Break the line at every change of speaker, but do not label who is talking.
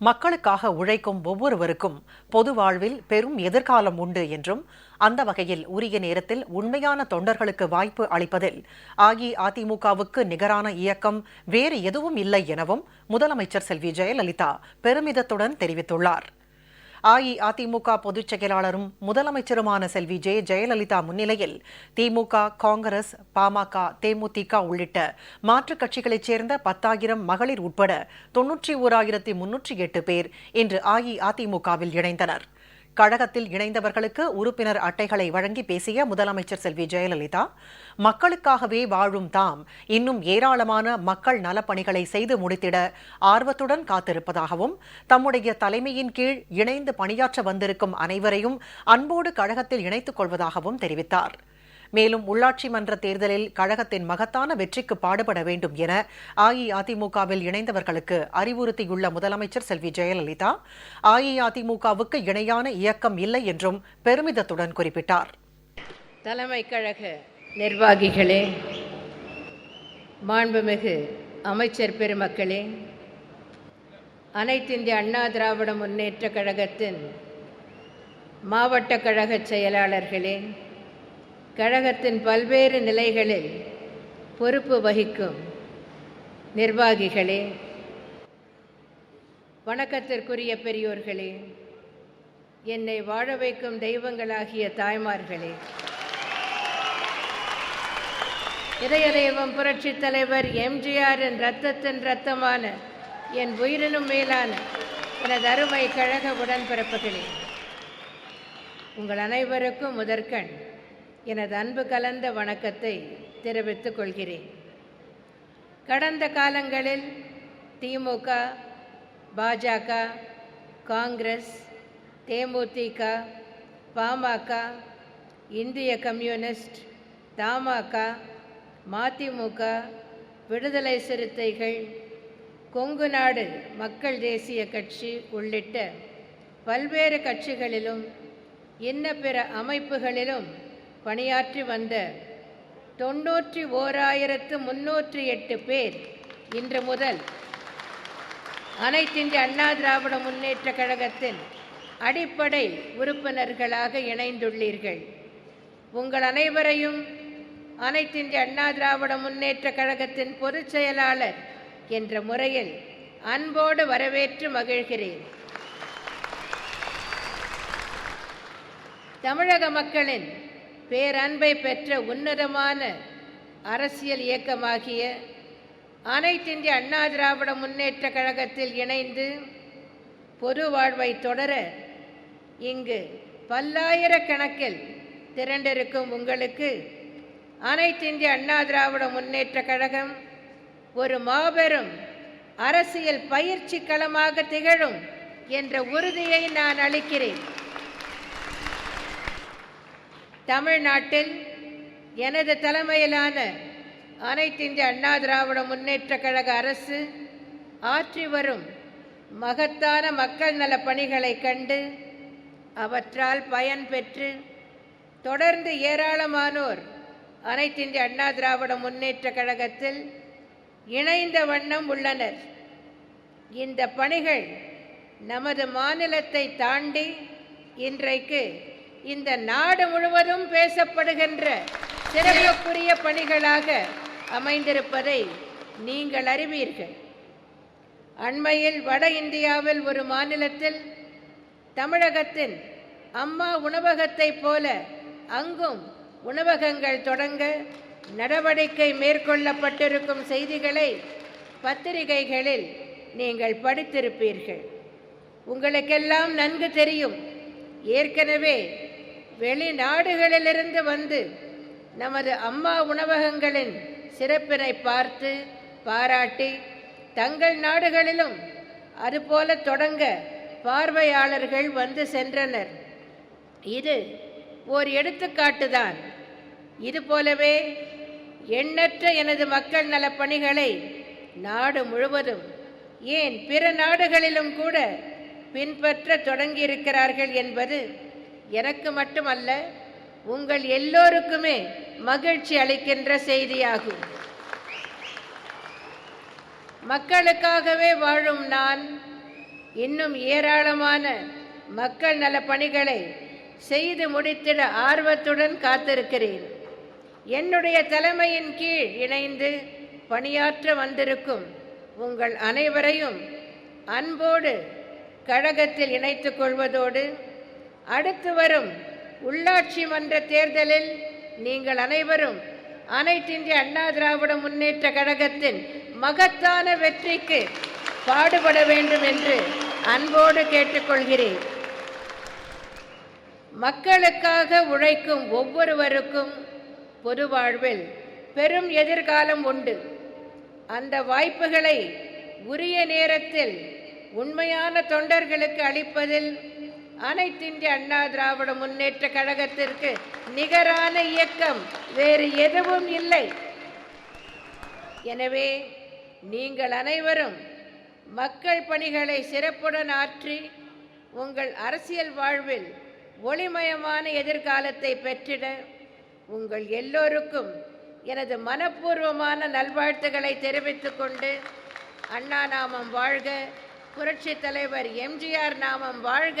மக்களுக்காக உழைக்கும் ஒவ்வொருவருக்கும் பொது வாழ்வில் பெரும் எதிர்காலம் உண்டு என்றும் அந்த வகையில் உரிய நேரத்தில் உண்மையான தொண்டர்களுக்கு வாய்ப்பு அளிப்பதில் அஇஅதிமுகவுக்கு நிகரான இயக்கம் வேறு எதுவும் இல்லை எனவும் முதலமைச்சர் செல்வி ஜெயலலிதா பெருமிதத்துடன் தெரிவித்துள்ளார். அஇஅதிமுக பொதுச் செயலாளரும் முதலமைச்சருமான செல்வி ஜெ ஜெயலலிதா முன்னிலையில் திமுக காங்கிரஸ் பாமக தேமுதிக உள்ளிட்ட மாற்றுக் கட்சிகளைச் சேர்ந்த பத்தாயிரம் மகளிர் உட்பட தொன்னூற்றி ஓராயிரத்தி முன்னூற்றி எட்டு பேர் இன்று அஇஅதிமுகவில் இணைந்தனர். கழகத்தில் இணைந்தவர்களுக்கு உறுப்பினர் அட்டைகளை வழங்கி பேசிய முதலமைச்சர் செல்வி ஜெயலலிதா மக்களுக்காகவே வாழும் தாம் இன்னும் ஏராளமான மக்கள் நலப்பணிகளை செய்து முடித்திட ஆர்வத்துடன் காத்திருப்பதாகவும் தம்முடைய தலைமையின் கீழ் இணைந்து பணியாற்ற வந்திருக்கும் அனைவரையும் அன்போடு கழகத்தில் இணைத்துக் கொள்வதாகவும் தெரிவித்தார். மேலும் உள்ளாட்சி மன்ற தேர்தலில் கழகத்தின் மகத்தான வெற்றிக்கு பாடுபட வேண்டும் என அஇஅதிமுகவில் இணைந்தவர்களுக்கு அறிவுறுத்தியுள்ள முதலமைச்சர் செல்வி ஜெயலலிதா அஇஅதிமுகவுக்கு இணையான இயக்கம் இல்லை என்றும் பெருமிதத்துடன் குறிப்பிட்டார்.
தலைமை கழக நிர்வாகிகளே மாண்புமிகு அமைச்சர் பெருமக்களே அனைத்திந்திய அண்ணா திராவிட முன்னேற்ற கழகத்தின் மாவட்ட கழக செயலாளர்களே கழகத்தின் பல்வேறு நிலைகளில் பொறுப்பு வகிக்கும் நிர்வாகிகளே வணக்கத்திற்குரிய பெரியோர்களே என்னை வாழ வைக்கும் தெய்வங்களாகிய தாய்மார்களே. இதய தெய்வம் புரட்சித் தலைவர் எம்ஜிஆரின் ரத்தத்தின் ரத்தமான என் உயிரினும் மேலான எனது அருமை கழக உடன்பிறப்புகளே உங்கள் அனைவருக்கும் முதற்கண் எனது அன்பு கலந்த வணக்கத்தை தெரிவித்துக் கொள்கிறேன். கடந்த காலங்களில் திமுக பாஜக காங்கிரஸ் தேமுதிக பாமக இந்திய கம்யூனிஸ்ட் தமாக மதிமுக விடுதலை சிறுத்தைகள் கொங்கு நாடு மக்கள் தேசிய கட்சி உள்ளிட்ட பல்வேறு கட்சிகளிலும் இன்ன பிற அமைப்புகளிலும் பணியாற்றி வந்த தொன்னூற்றி ஓராயிரத்து முன்னூற்றி எட்டு பேர் இன்று முதல் அனைத்திந்திய அண்ணா திராவிட முன்னேற்ற கழகத்தின் அடிப்படை உறுப்பினர்களாக இணைந்துள்ளீர்கள். உங்கள் அனைவரையும் அனைத்திந்திய அண்ணா திராவிட முன்னேற்ற கழகத்தின் பொதுச் செயலாளர் என்ற முறையில் அன்போடு வரவேற்று மகிழ்கிறேன். தமிழக மக்களின் பேரன்பை பெற்ற உன்னதமான அரசியல் இயக்கமாகிய அனைத்திந்திய அண்ணா திராவிட முன்னேற்ற கழகத்தில் இணைந்து பொது வாழ்வை தொடர இங்கு பல்லாயிரக்கணக்கில் திரண்டிருக்கும் உங்களுக்கு அனைத்திந்திய அண்ணா திராவிட முன்னேற்ற கழகம் ஒரு மாபெரும் அரசியல் பயிற்சி களமாக திகழும் என்ற உறுதியை நான் அளிக்கிறேன். தமிழ்நாட்டில் எனது தலைமையிலான அனைத்திந்திய அண்ணா திராவிட முன்னேற்ற கழக அரசு ஆற்றி வரும் மகத்தான மக்கள் நல பணிகளை கண்டு அவற்றால் பயன் பெற்று தொடர்ந்து ஏராளமானோர் அனைத்திந்திய அண்ணா திராவிட முன்னேற்ற கழகத்தில் இணைந்த வண்ணம் உள்ளனர். இந்த பணிகள் நமது மாநிலத்தை தாண்டி இன்றைக்கு இந்த நாடு முழுவதும் பேசப்படுகின்ற சிறப்புக்குரிய பணிகளாக அமைந்திருப்பதை நீங்கள் அறிவீர்கள். அண்மையில் வட இந்தியாவில் ஒரு மாநிலத்தில் தமிழகத்தின் அம்மா உணவகத்தைப் போல அங்கும் உணவகங்கள் தொடங்க நடவடிக்கை மேற்கொள்ளப்பட்டிருக்கும் செய்திகளை பத்திரிகைகளில் நீங்கள் படித்திருப்பீர்கள். உங்களுக்கெல்லாம் நன்கு தெரியும். ஏற்கனவே வெளிநாடுகளிலிருந்து வந்து நமது அம்மா உணவகங்களின் சிறப்பினை பார்த்து பாராட்டி தங்கள் நாடுகளிலும் அதுபோல தொடங்க பார்வையாளர்கள் வந்து சென்றனர். இது ஓர் எடுத்துக்காட்டுதான் இது போலவே எண்ணற்ற எனது மக்கள் நலப்பணிகளை நாடு முழுவதும் ஏன் பிற நாடுகளிலும் கூட பின்பற்ற தொடங்கியிருக்கிறார்கள் என்பது எனக்கு மட்டுமல்ல உங்கள் எல்லோருக்குமே மகிழ்ச்சி அளிக்கின்ற செய்தியாகும். மக்களுக்காகவே வாழும் நான் இன்னும் ஏராளமான மக்கள் நல பணிகளை செய்து முடித்திட ஆர்வத்துடன் காத்திருக்கிறேன். என்னுடைய தலைமையின் கீழ் இணைந்து பணியாற்ற வந்திருக்கும் உங்கள் அனைவரையும் அன்போடு கழகத்தில் இணைத்துக் கொள்வதோடு அடுத்து வரும் உள்ளாட்சி மன்ற தேர்தலில் நீங்கள் அனைவரும் அனைத்திந்திய அண்ணா திராவிட முன்னேற்ற கழகத்தின் மகத்தான வெற்றிக்கு பாடுபட வேண்டும் என்று அன்போடு கேட்டுக்கொள்கிறேன். மக்களுக்காக உழைக்கும் ஒவ்வொருவருக்கும் பொது வாழ்வில் பெரும் எதிர்காலம் உண்டு. அந்த வாய்ப்புகளை உரிய நேரத்தில் உண்மையான தொண்டர்களுக்கு அளிப்பதில் அனைத்திந்திய அண்ணா திராவிட முன்னேற்ற கழகத்திற்கு நிகரான இயக்கம் வேறு எதுவும் இல்லை. எனவே நீங்கள் அனைவரும் மக்கள் பணிகளை சிறப்புடன் ஆற்றி உங்கள் அரசியல் வாழ்வில் ஒளிமயமான எதிர்காலத்தை பெற்றிட உங்கள் எல்லோருக்கும் எனது மனப்பூர்வமான நல்வாழ்த்துக்களை தெரிவித்துக் கொண்டு அண்ணா நாமம் வாழ்க புரட்சித் தலைவர் எம்ஜிஆர் நாமம் வாழ்க.